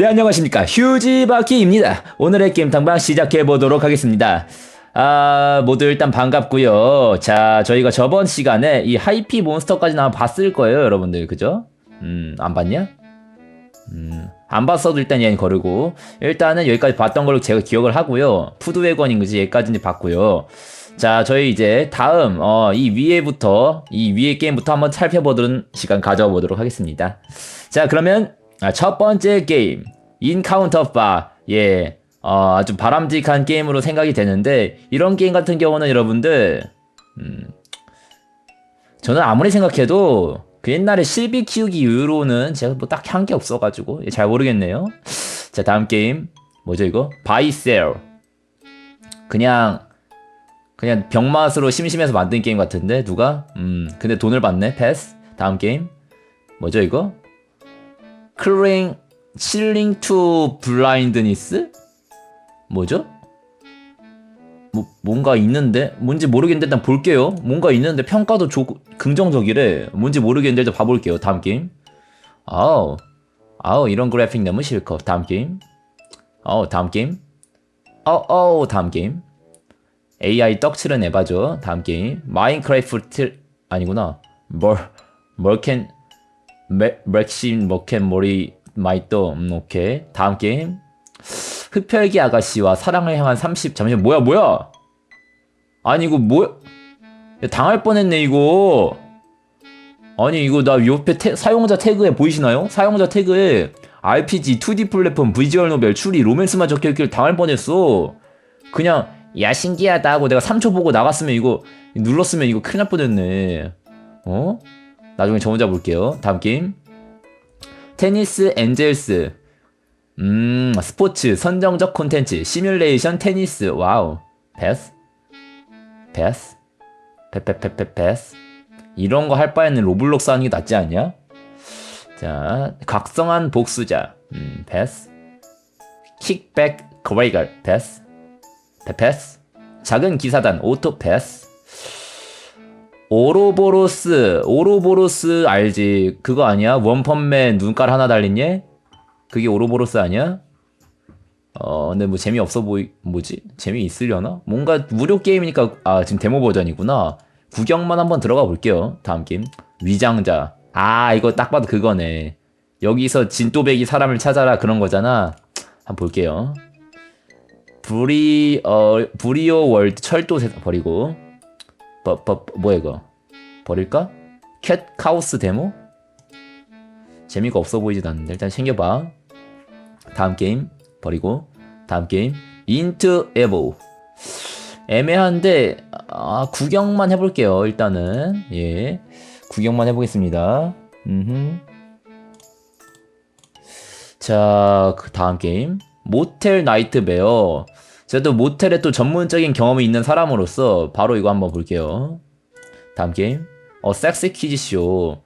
네, 안녕하십니까. 휴지바퀴입니다. 오늘의 게임탕방 시작해보도록 하겠습니다. 아, 모두 일단 반갑고요 자, 저희가 저번 시간에 이 하이피 몬스터까지는 아마 봤을 거예요, 여러분들. 그죠? 음, 안 봤냐? 음, 안 봤어도 일단 얘는 거르고. 일단은 여기까지 봤던 걸로 제가 기억을 하고요. 푸드웨건인지 여기까지 는 봤고요. 자, 저희 이제 다음, 어, 이 위에부터, 이 위에 게임부터 한번 살펴보는 시간 가져보도록 하겠습니다. 자, 그러면, 아, 첫 번째 게임, 인카운터 바. 예, 어, 아주 바람직한 게임으로 생각이 되는데, 이런 게임 같은 경우는 여러분들, 음, 저는 아무리 생각해도, 그 옛날에 실비 키우기 이후로는 제가 뭐 딱히 한게 없어가지고, 예, 잘 모르겠네요. 자, 다음 게임, 뭐죠, 이거? 바이셀. 그냥, 그냥 병맛으로 심심해서 만든 게임 같은데 누가? 음 근데 돈을 받네 패스 다음 게임 뭐죠 이거? 클링 칠링 투 블라인드니스? 뭐죠? 뭐 뭔가 있는데 뭔지 모르겠는데 일단 볼게요 뭔가 있는데 평가도 조, 긍정적이래 뭔지 모르겠는데 일단 봐볼게요 다음 게임 아우 아우 이런 그래픽 너무 싫고 다음 게임 아우 다음 게임 어어 어, 다음 게임 AI 떡칠은 에바죠. 다음 게임. 마인크래프트 아니구나. 뭘 멀켄 맥신 머켄 머리 마이또 음, 오케이. 다음 게임. 흡혈귀 아가씨와 사랑을 향한 30 잠시만 뭐야 뭐야? 아니 이거 뭐야? 야, 당할 뻔했네 이거. 아니 이거 나 옆에 태, 사용자 태그에 보이시나요? 사용자 태그에 RPG 2D 플랫폼 비주얼 노벨 추리 로맨스만 적혀있길 당할 뻔했어. 그냥 야 신기하다 하고 내가 3초 보고 나갔으면 이거 눌렀으면 이거 큰일 날 뻔했네 어? 나중에 저 혼자 볼게요. 다음 게임. 테니스 엔젤스. 음 스포츠 선정적 콘텐츠 시뮬레이션 테니스. 와우. 패스? 패스? 패패패패 패스? 이런 거 할 바에는 로블록스 하는 게 낫지 않냐? 자 각성한 복수자. 음 패스? 킥백 그레이걸. 패스? 패스? 작은 기사단. 오토 패스 오로보로스 오로보로스 알지? 그거 아니야? 원펀맨 눈깔 하나 달린 얘 그게 오로보로스 아니야? 어 근데 뭐 재미없어 보이 뭐지? 재미 있으려나? 뭔가 무료 게임이니까 아 지금 데모 버전이구나. 구경만 한번 들어가 볼게요. 다음 게임. 위장자. 아 이거 딱 봐도 그거네. 여기서 진또배기 사람을 찾아라 그런 거잖아. 한번 볼게요. 브리 어 브리오 월드 철도 세상 버리고 버, 버, 뭐야 이거? 버릴까? 캣 카우스 데모? 재미가 없어 보이지도 않는데 일단 챙겨봐. 다음 게임 버리고 다음 게임 인트 에보. 애매한데 아 구경만 해볼게요 일단은. 예 구경만 해보겠습니다. 음흠. 자 그 다음 게임. 모텔 나이트 베어 또 모텔에 또 전문적인 경험이 있는 사람으로서 바로 이거 한번 볼게요. 다음 게임. 어 섹시 퀴즈쇼.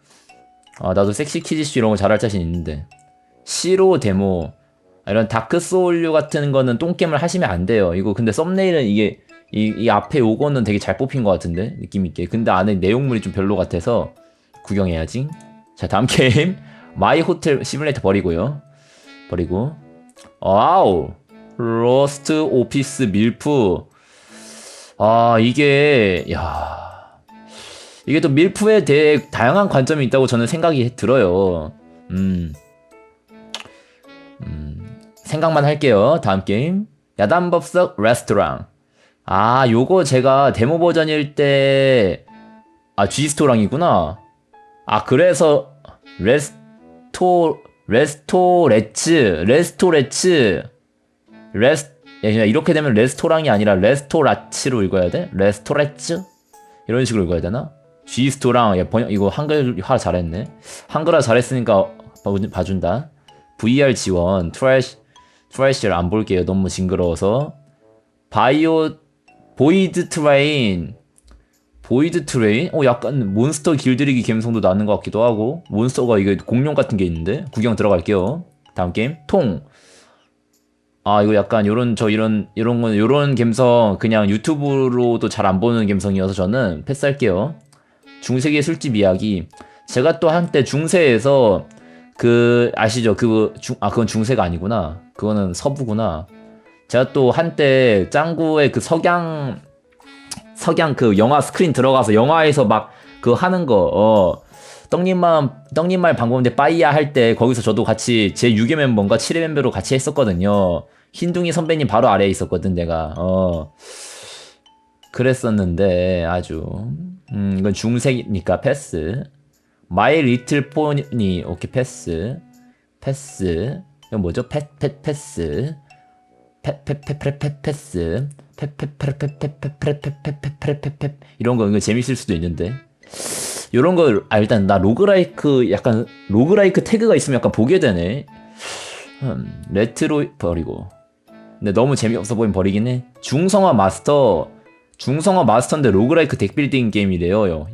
아 나도 섹시 퀴즈쇼 이런 거 잘할 자신 있는데. 시로 데모. 이런 다크 소울류 같은 거는 똥겜을 하시면 안 돼요. 이거 근데 썸네일은 이게 이, 이 앞에 요거는 되게 잘 뽑힌 것 같은데? 느낌 있게. 근데 안에 내용물이 좀 별로 같아서 구경해야지. 자 다음 게임. 마이 호텔 시뮬레이터 버리고요. 버리고. 와우 로스트 오피스 밀프. 아 이게 야. 이게 또 밀프에 대해 다양한 관점이 있다고 저는 생각이 들어요. 음, 음 생각만 할게요. 다음 게임. 야단법석 레스토랑. 아 요거 제가 데모 버전일 때 아 G스토랑이구나. 아 그래서 레스토 레스토레츠 레스토레츠 레스 야, 이렇게 되면 레스토랑이 아니라 레스토라츠로 읽어야 돼? 레스토레츠? 이런 식으로 읽어야 되나? G스토랑 야, 번역 이거 한글화 잘했네. 한글화 잘했으니까 봐준다. VR 지원 트래쉬 트래쉬를 안 볼게요. 너무 징그러워서. 바이오 보이드 트레인. 보이드 트레인? 어 약간 몬스터 길들이기 감성도 나는 것 같기도 하고. 몬스터가 이게 공룡 같은 게 있는데? 구경 들어갈게요. 다음 게임 통 아 이거 약간 요런 저 이런 이런 건 요런 감성 그냥 유튜브로도 잘 안 보는 감성이어서 저는 패스할게요 중세기의 술집 이야기 제가 또 한때 중세에서 그 아시죠? 그중아 그건 중세가 아니구나. 그거는 서부구나. 제가 또 한때 짱구의 그 석양 석양 그 영화 스크린 들어가서 영화에서 막 그 하는 거 어. 떡님만 떡님말 방법인데 빠이야 할 때 거기서 저도 같이 제 6회 멤버인가 7회 멤버로 같이 했었거든요. 흰둥이 선배님 바로 아래에 있었거든 내가. 어. 그랬었는데 아주 음 이건 중색이니까 패스. 마이 리틀 포니 오케이 패스. 패스. 이건 뭐죠? 패패 패스. 페페페페페 패스. 페페페페페페페페페페페페 이런 거 이거 재밌을 수도 있는데. 요런 거 아, 일단 나 로그라이크 약간 로그라이크 태그가 있으면 약간 보게 되네. 음, 레트로 버리고. 근데 너무 재미없어 보이면 버리긴 해. 중성화 마스터 중성화 마스터인데 로그라이크 덱빌딩 게임이래요. 요.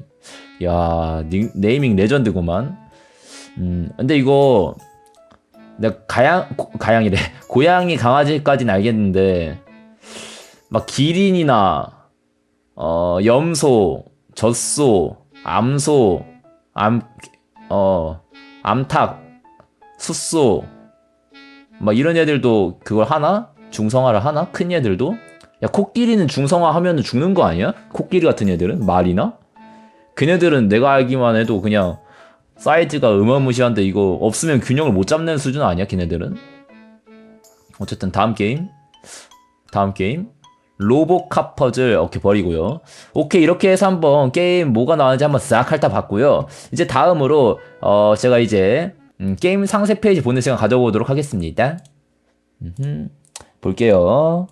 야 니, 네이밍 레전드구만. 음 근데 이거 내가 가양 고, 가양이래 고양이 강아지까지는 알겠는데 막 기린이나 어 염소 젖소 암소 암 어 암탉 숫소 막 이런 애들도 그걸 하나? 중성화를 하나? 큰 애들도? 야 코끼리는 중성화 하면은 죽는 거 아니야? 코끼리 같은 애들은? 말이나? 그네들은 내가 알기만 해도 그냥 사이즈가 어마무시한데 이거 없으면 균형을 못 잡는 수준 아니야 걔네들은? 어쨌든 다음 게임. 다음 게임 로보캅 퍼즐 오케이 버리고요 오케이 이렇게 해서 한번 게임 뭐가 나왔는지 한번 싹 핥아 봤고요 이제 다음으로 어 제가 이제 음, 게임 상세 페이지 보는 시간 가져보도록 하겠습니다 음흠. 볼게요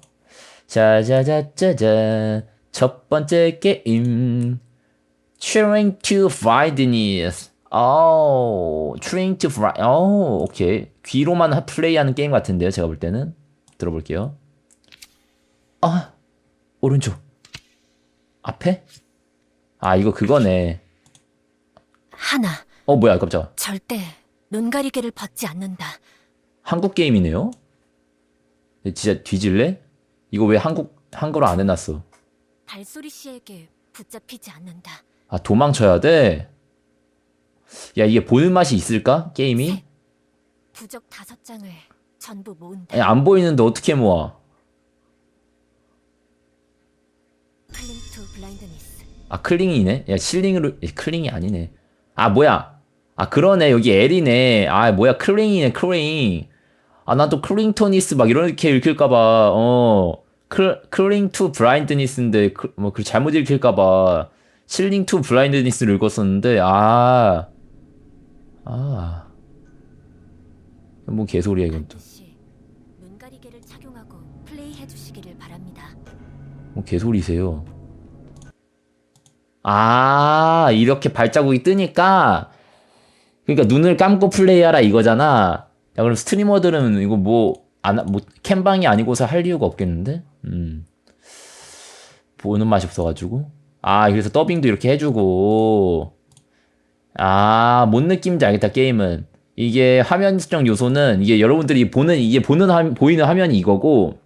자자자자자 첫 번째 게임 Trying to find this. 어, trying to find. 어, 오케이. 귀로만 하- 플레이하는 게임 같은데요. 제가 볼 때는 들어볼게요. 아, 오른쪽. 앞에? 아, 이거 그거네. 하나, 어, 뭐야, 깜짝아. 절대 눈 가리개를 벗지 않는다. 한국 게임이네요. 진짜 뒤질래? 이거 왜 한국 한글로 안 해놨어? 발소리 씨에게 붙잡히지 않는다. 아, 도망쳐야 돼. 야, 이게 보는 맛이 있을까? 게임이? 부적 다섯 장을 전부 모은다. 아니, 안 보이는데 어떻게 모아? 클링 투 블라인드니스. 아 클링이네? 야 실링으로 에, 클링이 아니네. 아 뭐야? 아 그러네 여기 L이네. 아 뭐야 클링이네 클링. 아 난 또 클링토니스 막 이렇게 읽힐까봐 어 클, 클링 투 브라인드니스인데 그, 뭐 그 잘못 읽힐까봐 실링 투 블라인드니스를 읽었었는데 아 아. 뭐 개소리야 이건 또. 뭐 개소리세요. 아, 이렇게 발자국이 뜨니까, 그러니까 눈을 감고 플레이하라 이거잖아. 야, 그럼 스트리머들은 이거 뭐, 안, 뭐, 캠방이 아니고서 할 이유가 없겠는데? 음. 보는 맛이 없어가지고. 아, 그래서 더빙도 이렇게 해주고. 아, 뭔 느낌인지 알겠다, 게임은. 이게 화면 수정 요소는, 이게 여러분들이 보는, 이게 보는, 화, 보이는 화면이 이거고,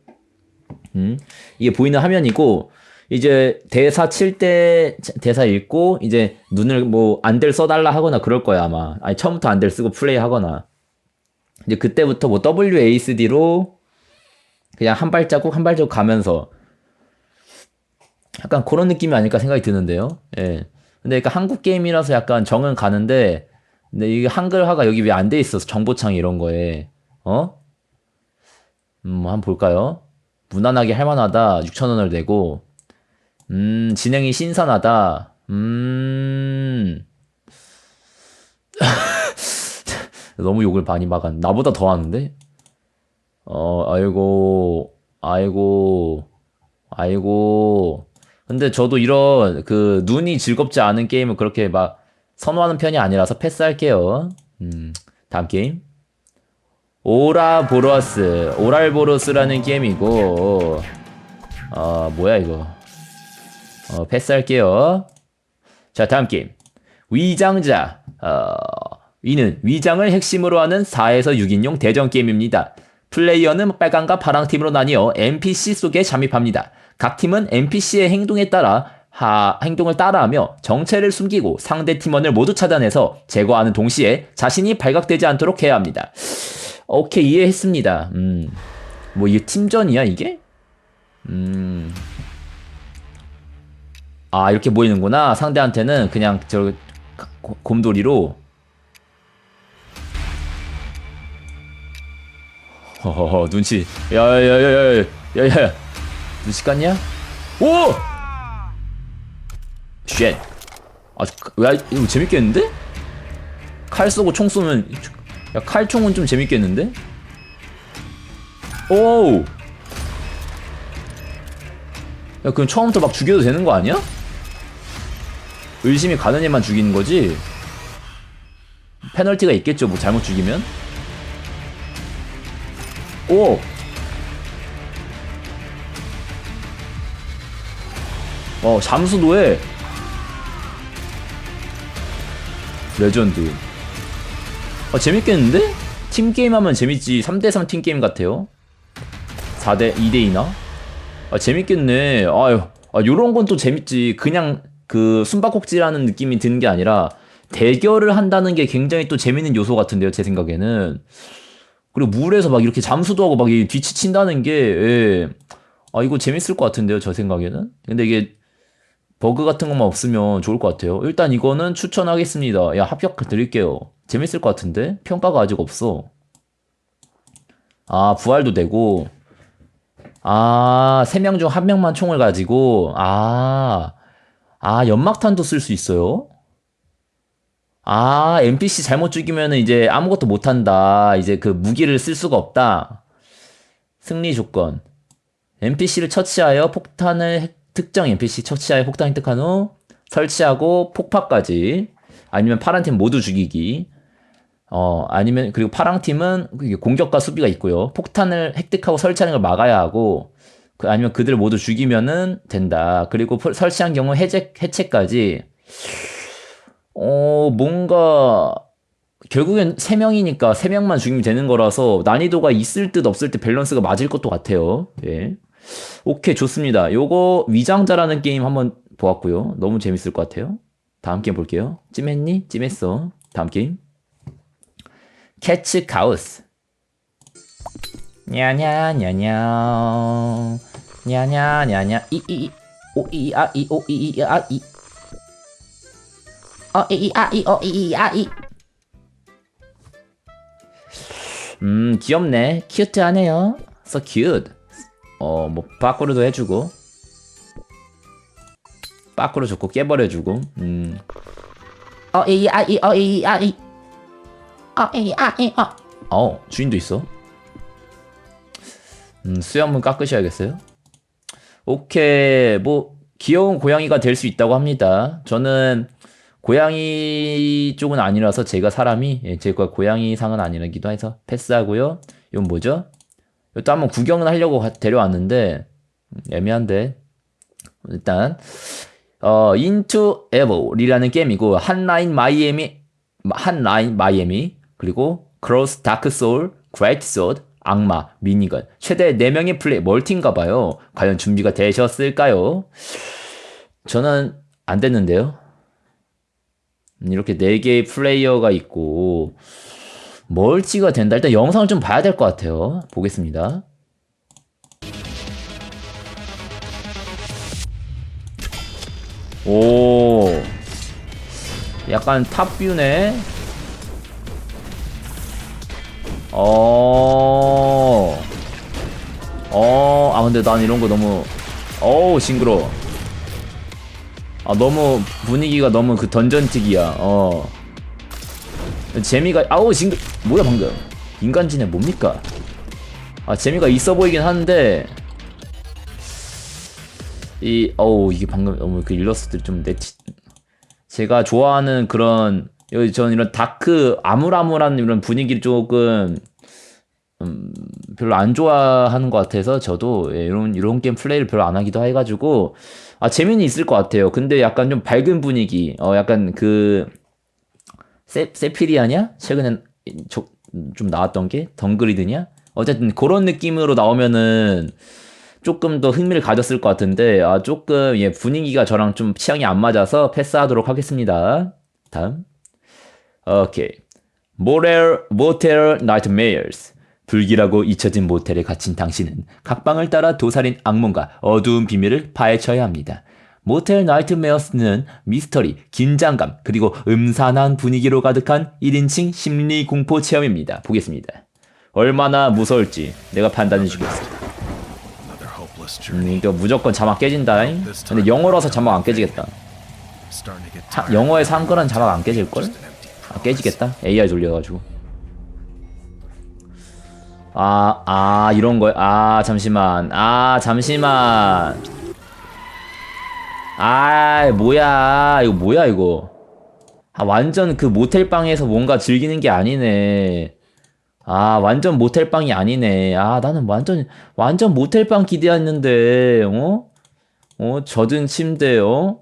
음, 이게 보이는 화면이고 이제 대사 칠 때 대사 읽고 이제 눈을 뭐 안될 써달라 하거나 그럴 거야 아마. 아니 처음부터 안될 쓰고 플레이 하거나. 이제 그때부터 뭐 WASD로 그냥 한 발자국 한 발자국 가면서 약간 그런 느낌이 아닐까 생각이 드는데요. 예. 근데 그러니까 한국 게임이라서 약간 정은 가는데 근데 이게 한글화가 여기 왜 안 돼 있어서 정보창 이런 거에 어? 음 한번 볼까요? 무난하게 할만하다. 6,000원을 내고, 음, 진행이 신선하다. 음, 너무 욕을 많이 막았, 나보다 더 하는데? 어, 아이고, 아이고, 아이고. 근데 저도 이런, 그, 눈이 즐겁지 않은 게임을 그렇게 막 선호하는 편이 아니라서 패스할게요. 음, 다음 게임. 오라보로스 오랄보로스라는 게임이고 어 뭐야 이거? 어 패스할게요. 자 다음 게임. 위장자 어 이는 위장을 핵심으로 하는 4에서 6인용 대전 게임입니다. 플레이어는 빨강과 파랑 팀으로 나뉘어 NPC 속에 잠입합니다. 각 팀은 NPC의 행동에 따라 하, 행동을 따라하며 정체를 숨기고 상대 팀원을 모두 차단해서 제거하는 동시에 자신이 발각되지 않도록 해야 합니다. 오케이, 이해했습니다. 음. 뭐, 이게 팀전이야, 이게? 음. 아, 이렇게 모이는구나. 상대한테는 그냥 저 고- 곰돌이로. 허허허, 눈치. 야야야야야 야야. 눈치 깠냐? 오! 쉣. 아, 야, 이거 재밌겠는데? 칼 쏘고 총 쏘면, 야, 칼총은 좀 재밌겠는데? 오우! 야, 그럼 처음부터 막 죽여도 되는 거 아니야? 의심이 가는 애만 죽이는 거지? 페널티가 있겠죠, 뭐 잘못 죽이면? 오! 어, 잠수도에 레전드. 아, 재밌겠는데? 팀게임 하면 재밌지. 3대3 팀게임 같아요. 4대, 2대2나? 아, 재밌겠네. 아유, 아, 요런 건 또 재밌지. 그냥 그 숨바꼭질하는 느낌이 드는 게 아니라 대결을 한다는 게 굉장히 또 재밌는 요소 같은데요, 제 생각에는. 그리고 물에서 막 이렇게 잠수도 하고 막이 뒤치친다는 게, 예. 아, 이거 재밌을 것 같은데요, 저 생각에는. 근데 이게 버그 같은 것만 없으면 좋을 것 같아요. 일단 이거는 추천하겠습니다. 야, 합격 드릴게요. 재밌을 것 같은데? 평가가 아직 없어. 아, 부활도 되고. 아, 세 명 중 한 명만 총을 가지고, 아, 아, 연막탄도 쓸 수 있어요? 아, NPC 잘못 죽이면은 이제 아무것도 못한다. 이제 그 무기를 쓸 수가 없다. 승리 조건. NPC를 처치하여 폭탄을 획- 특정 NPC 처치하여 폭탄 획득한 후 설치하고 폭파까지. 아니면 파란 팀 모두 죽이기. 어, 아니면, 그리고 파랑 팀은 공격과 수비가 있고요. 폭탄을 획득하고 설치하는 걸 막아야 하고, 그, 아니면 그들 모두 죽이면은 된다. 그리고 포- 설치한 경우 해제, 해체까지. 어, 뭔가, 결국엔 3명이니까 3명만 죽이면 되는 거라서 난이도가 있을 듯 없을 듯 밸런스가 맞을 것도 같아요. 예. 오케이, 좋습니다. 요거 위장자라는 게임 한번 보았고요. 너무 재밌을 것 같아요. 다음 게임 볼게요. 찜했니? 찜했어. 다음 게임. 캐츠 카우스. 냐냐냐냐. 냐냐냐냐. 이이 오이아이 오이아이. 어이아이 오이아이. 음, 귀엽네. 큐트하네요. So cute. 어, 뭐 밖으로도 해주고. 밖으로 좋고 깨버려주고. 음. 어 이 아 이 어 이 아 이. 어 이 아 이 어. 어, 주인도 있어. 음, 수염은 깎으셔야겠어요. 오케이, 뭐 귀여운 고양이가 될 수 있다고 합니다. 저는 고양이 쪽은 아니라서 제가 사람이 예, 제가 고양이 상은 아니라기도 해서 패스하고요. 이건 뭐죠? 이것도 한번 구경을 하려고 가- 데려왔는데 음, 애매한데 일단 어 인투 에버이라는 게임이고 한 라인 마이애미 한 라인 마이애미 그리고 크로스 다크 그레이트 소드 악마 미니건 최대 4명의 플레이 멀티인가 봐요. 과연 준비가 되셨을까요? 저는 안 됐는데요. 음, 이렇게 4개의 플레이어가 있고 멀티가 된다. 일단 영상을 좀 봐야 될 것 같아요. 보겠습니다. 오. 약간 탑뷰네. 어. 어. 아 근데 난 이런 거 너무 어우 징그러. 아 너무 분위기가 너무 그 던전틱이야. 어. 재미가 아우 징그 뭐야 방금 인간지네 뭡니까? 아 재미가 있어 보이긴 한데 이 어우 이게 방금 너무 그 일러스트들이 좀 내치 제가 좋아하는 그런 여기 저는 이런 다크 아물아물한 이런 분위기를 조금 음, 별로 안 좋아하는 것 같아서 저도 예, 이런 이런 게임 플레이를 별로 안 하기도 해가지고 아 재미는 있을 것 같아요. 근데 약간 좀 밝은 분위기, 어 약간 그 세, 세피리아냐? 최근에 저, 좀 나왔던 게 덩그리드냐? 어쨌든 그런 느낌으로 나오면은 조금 더 흥미를 가졌을 것 같은데 아 조금 예 분위기가 저랑 좀 취향이 안 맞아서 패스하도록 하겠습니다. 다음. 오케이. 모텔 모텔 나이트메어스. 불길하고 잊혀진 모텔에 갇힌 당신은 각방을 따라 도살인 악몽과 어두운 비밀을 파헤쳐야 합니다. 모텔 나이트메어스는 미스터리, 긴장감, 그리고 음산한 분위기로 가득한 1인칭 심리 공포 체험입니다. 보겠습니다. 얼마나 무서울지 내가 판단해 journey. 음, 이거 무조건 자막 깨진다. 근데 영어라서 자막 안 깨지겠다. Tired. 영어에서 한 거란 자막 안 깨질걸? 아, 깨지겠다. AI 돌려가지고. 아, 아, 이런 거야. 아, 잠시만. 아, 잠시만. 아, 뭐야. 이거 뭐야, 이거. 아, 완전 그 모텔방에서 뭔가 즐기는 게 아니네. 아, 완전 모텔방이 아니네. 아, 나는 완전, 완전 모텔방 기대했는데, 어? 어, 젖은 침대, 어?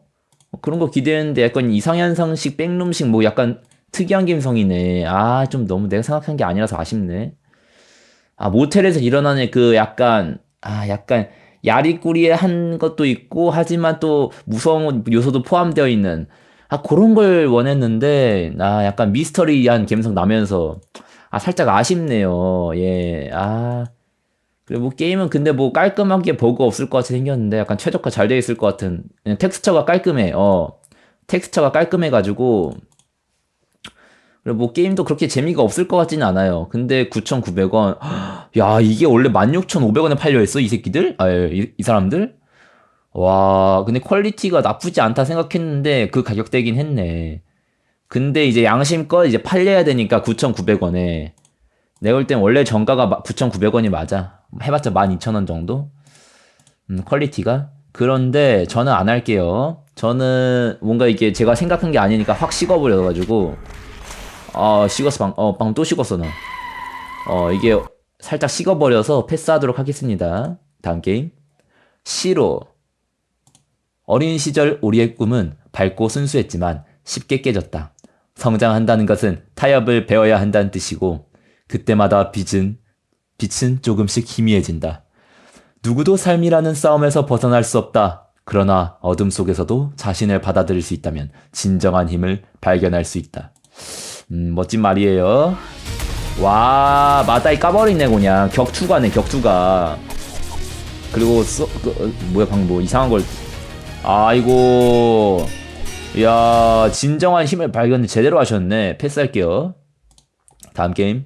그런 거 기대했는데 약간 이상현상식 백룸식 뭐 약간 특이한 감성이네. 아, 좀 너무 내가 생각한 게 아니라서 아쉽네. 아, 모텔에서 일어나는 그 약간, 아, 약간 야리꾸리에 한 것도 있고, 하지만 또 무서운 요소도 포함되어 있는, 아, 그런 걸 원했는데, 아, 약간 미스터리한 감성 나면서, 아, 살짝 아쉽네요. 예, 아. 그리고 뭐 게임은 근데 뭐 깔끔하게 버그 없을 것 같이 생겼는데 약간 최적화 잘 되어 있을 것 같은 텍스처가 깔끔해 어 텍스처가 깔끔해 가지고 그리고 뭐 게임도 그렇게 재미가 없을 것 같지는 않아요 근데 9,900원 야 이게 원래 16,500원에 팔려 있어 이 새끼들 아 이 이 사람들 와 근데 퀄리티가 나쁘지 않다 생각했는데 그 가격대긴 했네 근데 이제 양심껏 이제 팔려야 되니까 9,900원에 내가 볼 땐 원래 정가가 9,900원이 맞아. 해봤자 12,000원 정도? 음, 퀄리티가? 그런데 저는 안 할게요. 저는 뭔가 이게 제가 생각한 게 아니니까 확 식어버려가지고, 아, 식었어, 방, 어, 방금 또 식었어, 나. 어, 이게 살짝 식어버려서 패스하도록 하겠습니다. 다음 게임. 시로. 어린 시절 우리의 꿈은 밝고 순수했지만 쉽게 깨졌다. 성장한다는 것은 타협을 배워야 한다는 뜻이고, 그때마다 빛은 빛은 조금씩 희미해진다. 누구도 삶이라는 싸움에서 벗어날 수 없다. 그러나 어둠 속에서도 자신을 받아들일 수 있다면 진정한 힘을 발견할 수 있다. 음, 멋진 말이에요. 와, 마다이 까버리네 그냥 격투가네 격투가. 그리고 쏘, 그, 어, 뭐야 방금 뭐 이상한 걸. 아이고. 야, 진정한 힘을 발견 제대로 하셨네. 패스할게요. 다음 게임.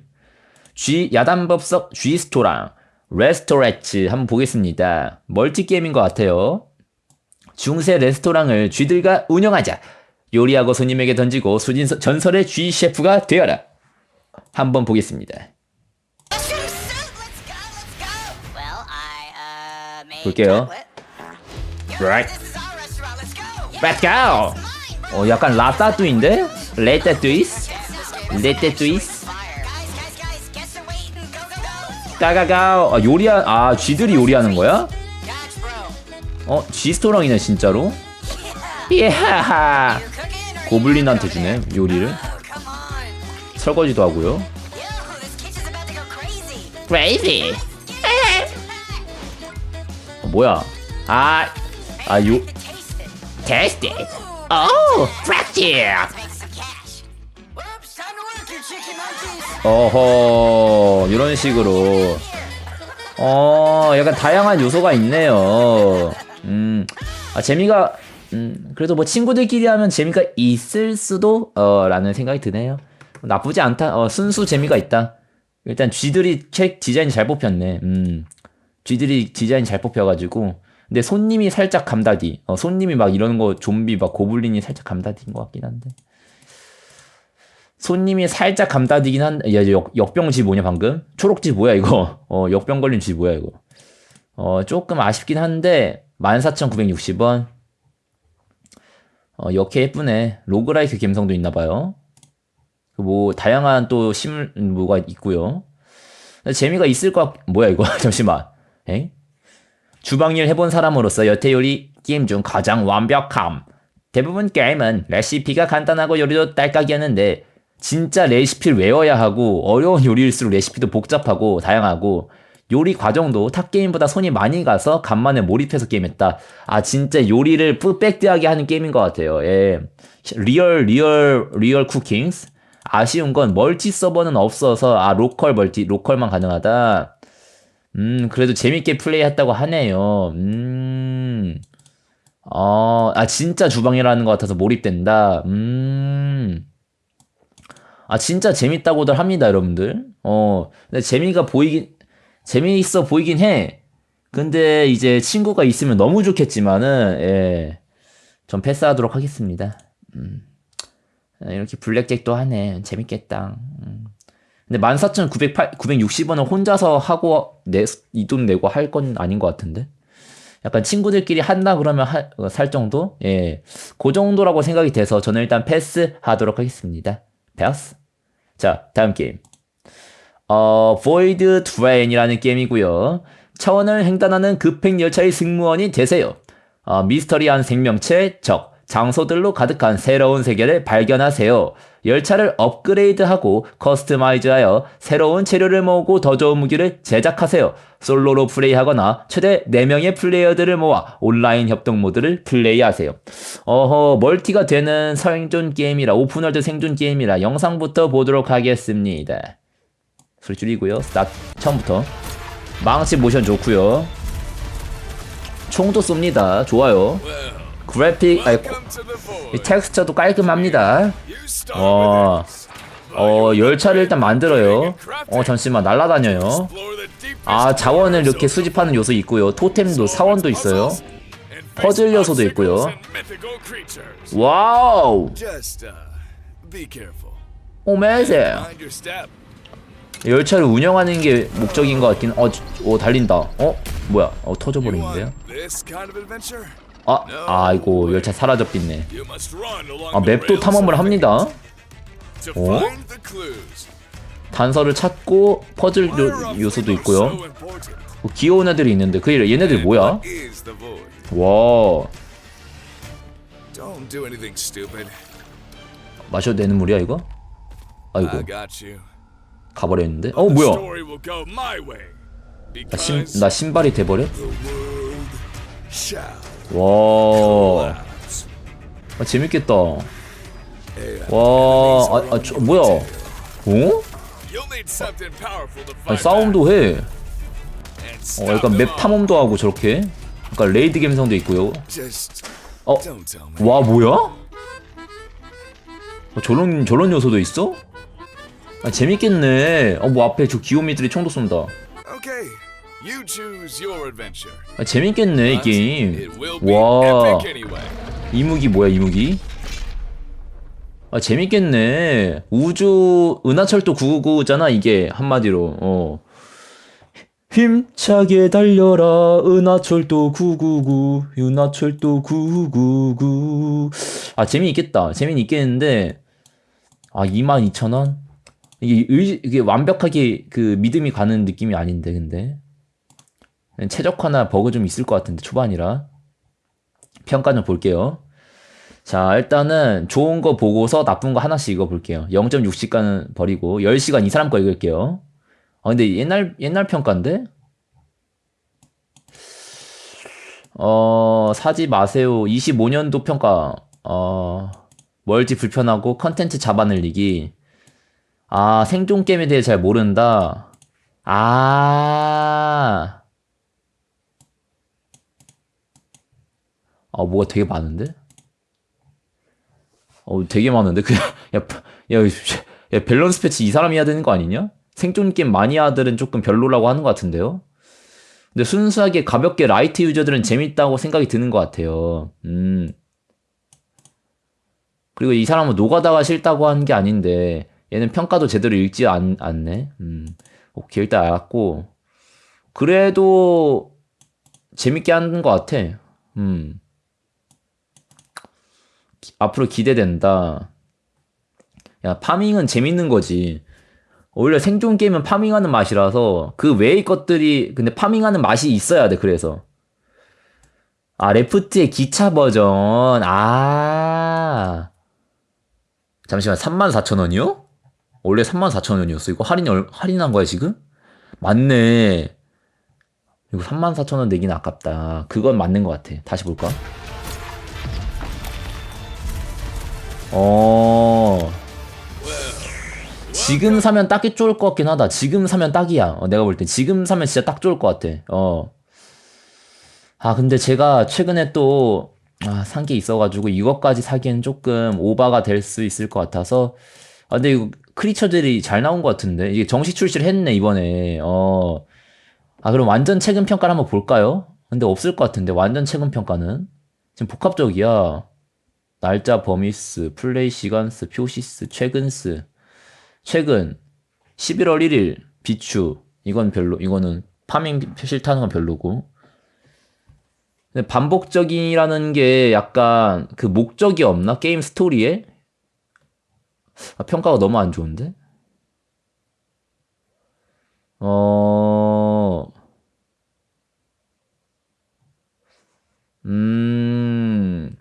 G 야단법석 G 스토랑 레스토레츠 한번 보겠습니다. 멀티 게임인 것 같아요. 중세 레스토랑을 쥐들과 운영하자. 요리하고 손님에게 던지고 수진 전설의 G 셰프가 되어라. 한번 보겠습니다. Uh, 볼게요. Right. Let's go! 어 약간 라따뚜인데? 레따뚜이스? 레따뚜이스? 까가가 아, 요리하 아 쥐들이 요리하는 거야? 어 G 스토랑이네 진짜로? Or 고블린한테 주네 요리를 Oh! 설거지도 하고요. Crazy! 어, 뭐야? 아, 아, 요, Taste it! tasty. Oh, fracture. Make some cash! Whoops, time to work, you chicken monkeys! 어허, 이런 식으로. 어, 약간 다양한 요소가 있네요. 음, 아, 재미가, 음, 그래도 뭐 친구들끼리 하면 재미가 있을 수도, 어, 라는 생각이 드네요. 나쁘지 않다. 어, 순수 재미가 있다. 일단 쥐들이 책 디자인이 잘 뽑혔네. 음, 쥐들이 디자인이 잘 뽑혀가지고. 근데 손님이 살짝 감다디. 어, 손님이 막 이러는 거 좀비 막 고블린이 살짝 감다디인 것 같긴 한데. 손님이 살짝 감다디긴 한데, 야, 역, 역병쥐 뭐냐, 방금? 초록쥐 뭐야, 이거? 어, 역병 걸린 쥐 뭐야, 이거? 어, 조금 아쉽긴 한데, 14,960원. 어, 역해 예쁘네. 로그라이크 감성도 있나봐요. 그 뭐, 다양한 또 심, 뭐가 있고요 재미가 있을 것 같, 뭐야, 이거? 잠시만. 에? 주방일 해본 사람으로서 여태 요리 게임 중 가장 완벽함. 대부분 게임은 레시피가 간단하고 요리도 딸깍이었는데 진짜 레시피를 외워야 하고 어려운 요리일수록 레시피도 복잡하고 다양하고 요리 과정도 탑 게임보다 손이 많이 가서 간만에 몰입해서 게임했다. 아 진짜 요리를 빽빽하게 하는 게임인 것 같아요. 예, 리얼 리얼 리얼 쿠킹스. 아쉬운 건 멀티 서버는 없어서 아 로컬 멀티 로컬만 가능하다. 음 그래도 재밌게 플레이했다고 하네요. 음. 어, 아 진짜 주방이라는 것 같아서 몰입된다. 음. 아 진짜 재밌다고들 합니다, 여러분들. 어, 근데 재미가 보이긴 재미있어 보이긴 해. 근데 이제 친구가 있으면 너무 좋겠지만은 예. 전 패스하도록 하겠습니다. 음. 아, 이렇게 블랙잭도 하네. 재밌겠다. 음. 근데 14,960원을 혼자서 하고 이 돈 내고 할 건 아닌 것 같은데. 약간 친구들끼리 한다 그러면 하- 어, 살 정도? 예. 그 정도라고 생각이 돼서 저는 일단 패스 하도록 하겠습니다. 패스. 자, 다음 게임. 어, Void Train이라는 게임이고요. 차원을 횡단하는 급행 열차의 승무원이 되세요. 어, 미스터리한 생명체, 적, 장소들로 가득한 새로운 세계를 발견하세요. 열차를 업그레이드하고 커스터마이즈하여 새로운 재료를 모으고 더 좋은 무기를 제작하세요. 솔로로 플레이하거나 최대 4명의 플레이어들을 모아 온라인 협동 모드를 플레이하세요. 어허, 멀티가 되는 생존 게임이라 오픈월드 생존 게임이라 영상부터 보도록 하겠습니다. 소리 줄이고요. 스타트 처음부터 망치 모션 좋고요. 총도 쏩니다. 좋아요. 그래픽 이 텍스처도 깔끔합니다. 와. 어, 열차를 일단 만들어요. 어, 잠시만, 날아다녀요. 아, 자원을 이렇게 수집하는 요소 있고요. 토템도, 사원도 있어요. 퍼즐 요소도 있고요. 와우! Uh. 오메세! 열차를 운영하는 게 목적인 것 같긴, 어, 오, 달린다. 어? 뭐야? 어, 터져버리는데요? 아, 아이고, 열차 사라졌겠네. 아, 맵도 탐험을 합니다. 어? 단서를 찾고 퍼즐 요, are 있고요. 어, 귀여운 애들이 있는데, 그 얘네들 뭐야? 와. 마셔도 되는 물이야, 이거? 아이고. 가버렸는데? 어, 뭐야? 나, 신, 나 신발이 돼버려? 와. 아, 재밌겠다. 와, 아, 아 저, 뭐야? 어? 아니, 싸움도 해. 어, 약간 맵. 탐험도 하고 저렇게. 약간 레이드 감성도 있고요. 어. 와, 뭐야? 어, 저런, 저런 요소도 있어? 아, 재밌겠네. 어, 뭐 앞에 저 귀요미들이 총도 쏜다. Okay, you choose your adventure. 아, 재밌겠네, 이 게임. 와, epic anyway. 이 무기 뭐야, 이 무기? 아, 재밌겠네. 우주, 은하철도 999잖아, 이게, 한마디로. 어. 힘차게 달려라, 은하철도 999, 은하철도 999. 아, 재미있겠다. 재미는 있겠는데, 아, 22,000원? 이게, 의, 이게 완벽하게 그 믿음이 가는 느낌이 아닌데, 근데. 최적화나 버그 좀 있을 것 같은데, 초반이라. 평가 좀 볼게요. 자, 일단은 좋은 거 보고서 나쁜 거 하나씩 읽어볼게요. 0.6시간 버리고 10시간 이 사람 거 읽을게요. 아, 근데 옛날, 옛날 평가인데? 어, 사지 마세요. 25년도 평가. 어, 멀티 불편하고 컨텐츠 잡아늘리기. 아, 생존 게임에 대해 잘 모른다. 아. 아, 뭐가 되게 많은데? 어, 되게 많은데? 그냥, 야, 야, 야, 밸런스 패치 이 사람이 해야 되는 거 아니냐? 생존 게임 마니아들은 조금 별로라고 하는 것 같은데요? 근데 순수하게 가볍게 라이트 유저들은 재밌다고 생각이 드는 것 같아요. 음. 그리고 이 사람은 노가다가 싫다고 하는 게 아닌데, 얘는 평가도 제대로 읽지 않, 않네. 음. 오케이, 일단 알았고. 그래도, 재밌게 하는 것 같아. 음. 앞으로 기대된다. 야, 파밍은 재밌는 거지. 오히려 생존 게임은 파밍하는 맛이라서 그 외의 것들이 근데 파밍하는 맛이 있어야 돼. 그래서 아 레프트의 기차 버전 아 잠시만 34,000원이요? 원래 34,000원이었어. 이거 할인 얼, 할인한 거야 지금? 맞네. 이거 34,000원 내긴 아깝다. 그건 맞는 것 같아. 다시 볼까? 어. 지금 사면 딱히 좋을 것 같긴 하다. 지금 사면 딱이야. 어, 내가 볼 때. 지금 사면 진짜 딱 좋을 것 같아. 어. 아, 근데 제가 최근에 또, 아, 산 게 있어가지고 이것까지 사기엔 조금 오바가 될 수 있을 것 같아서. 아, 근데 이거 크리처들이 잘 나온 것 같은데. 이게 정식 출시를 했네, 이번에. 어. 아, 그럼 완전 최근 평가를 한번 볼까요? 근데 없을 것 같은데, 완전 최근 평가는. 지금 복합적이야. 날짜 버미스, 플레이 시간스, 표시스, 최근스. 최근 11월 1일 비추 이건 별로 이거는 파밍 싫다는 건 별로고 근데 반복적이라는 게 약간 그 목적이 없나 게임 스토리에 아, 평가가 너무 안 좋은데 어 음,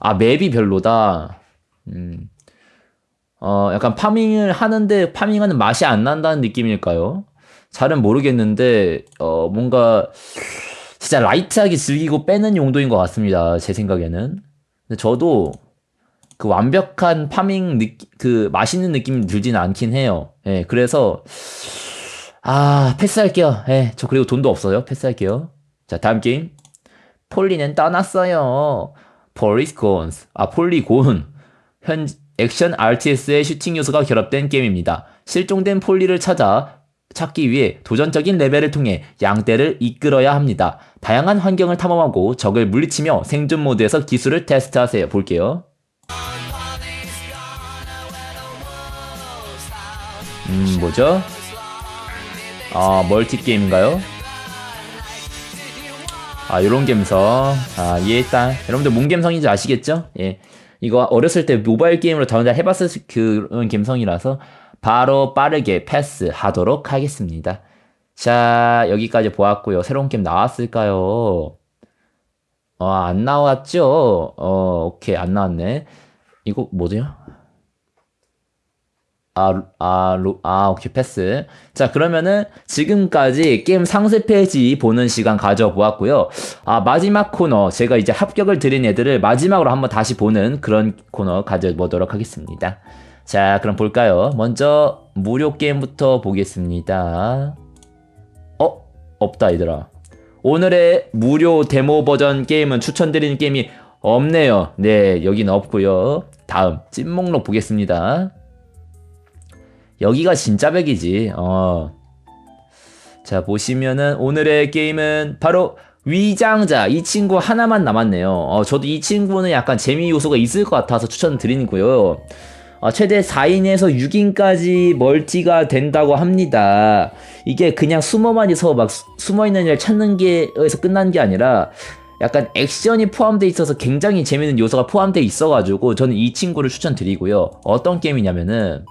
아, 맵이 별로다. 음. 어, 약간 파밍을 하는데 파밍하는 맛이 안 난다는 느낌일까요? 잘은 모르겠는데, 어, 뭔가, 진짜 라이트하게 즐기고 빼는 용도인 것 같습니다. 제 생각에는. 근데 저도 그 완벽한 파밍 느, 그 맛있는 느낌이 들지는 않긴 해요. 예, 그래서, 아, 패스할게요. 예, 저 그리고 돈도 없어요. 패스할게요. 자, 다음 게임. 폴리는 떠났어요. 폴리스콘스. 아, 폴리곤. 현, 액션 RTS의 슈팅 요소가 결합된 게임입니다. 실종된 폴리를 찾아 찾기 위해 도전적인 레벨을 통해 양떼를 이끌어야 합니다. 다양한 환경을 탐험하고 적을 물리치며 생존 모드에서 기술을 테스트하세요. 볼게요. 음, 뭐죠? 아, 멀티 게임인가요? 아, 요런 감성. 아, 이해했다. 여러분들 뭔 감성인지 아시겠죠? 예. 이거 어렸을 때 모바일 게임으로 다운로드 해봤을 그런 감성이라서 바로 빠르게 패스하도록 하겠습니다. 자, 여기까지 보았고요. 새로운 게임 나왔을까요? 어, 안 나왔죠? 어, 오케이, 안 나왔네. 이거 뭐죠? 아, 아, 로, 아, 오케이, 패스. 자, 그러면은 지금까지 게임 상세 페이지 보는 시간 가져보았고요. 아, 마지막 코너. 제가 이제 합격을 드린 애들을 마지막으로 한번 다시 보는 그런 코너 가져보도록 하겠습니다. 자, 그럼 볼까요? 먼저 무료 게임부터 보겠습니다. 어? 없다, 얘들아. 오늘의 무료 데모 버전 게임은 추천드리는 게임이 없네요. 네, 여기는 없고요. 다음 찐목록 보겠습니다. 여기가 진짜 백이지. 어. 자, 보시면은 오늘의 게임은 바로 위장자. 이 친구 하나만 남았네요. 어, 저도 이 친구는 약간 재미 요소가 있을 것 같아서 추천드리고요. 어, 최대 4인에서 6인까지 멀티가 된다고 합니다. 이게 그냥 숨어만 있어 막 수- 숨어있는 애를 찾는 게에서 끝난 게 아니라 약간 액션이 포함되어 있어서 굉장히 재밌는 요소가 포함되어 있어가지고 저는 이 친구를 추천드리고요. 어떤 게임이냐면은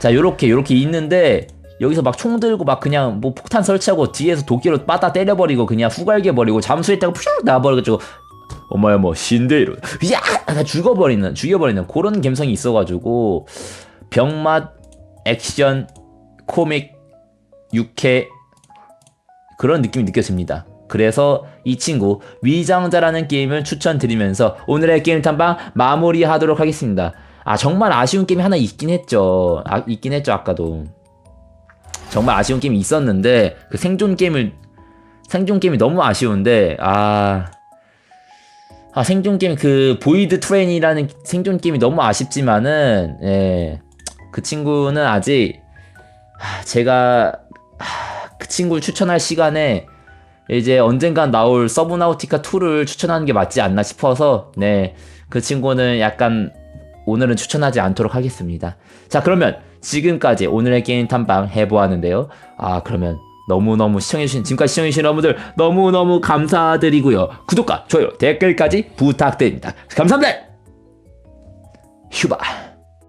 자 요렇게 요렇게 있는데 여기서 막 총 들고 막 그냥 뭐 폭탄 설치하고 뒤에서 도끼로 빠다 때려버리고 그냥 후갈게 버리고 잠수했다가 푸 나와버려가지고 어머야 뭐 신데이로 야다 죽어버리는 죽여버리는 그런 감성이 있어가지고 병맛 액션 코믹 육회 그런 느낌이 느껴집니다. 그래서 이 친구 위장자라는 게임을 추천드리면서 오늘의 게임 탐방 마무리하도록 하겠습니다. 아 정말 아쉬운 게임이 하나 있긴 했죠. 아 있긴 했죠 아까도. 정말 아쉬운 게임이 있었는데 그 생존 게임을 생존 게임이 너무 아쉬운데 아. 아 생존 게임 그 보이드 트레인이라는 생존 게임이 너무 아쉽지만은 예. 그 친구는 아직 아, 제가 아, 그 친구를 추천할 시간에 이제 언젠간 나올 서브나우티카 2를 추천하는 게 맞지 않나 싶어서 네. 그 친구는 약간 오늘은 추천하지 않도록 하겠습니다. 자, 그러면 지금까지 오늘의 게임 탐방 해보았는데요. 아, 그러면 너무너무 시청해주신, 지금까지 시청해주신 여러분들 너무너무 감사드리고요. 구독과 좋아요, 댓글까지 부탁드립니다. 감사합니다! 휴바.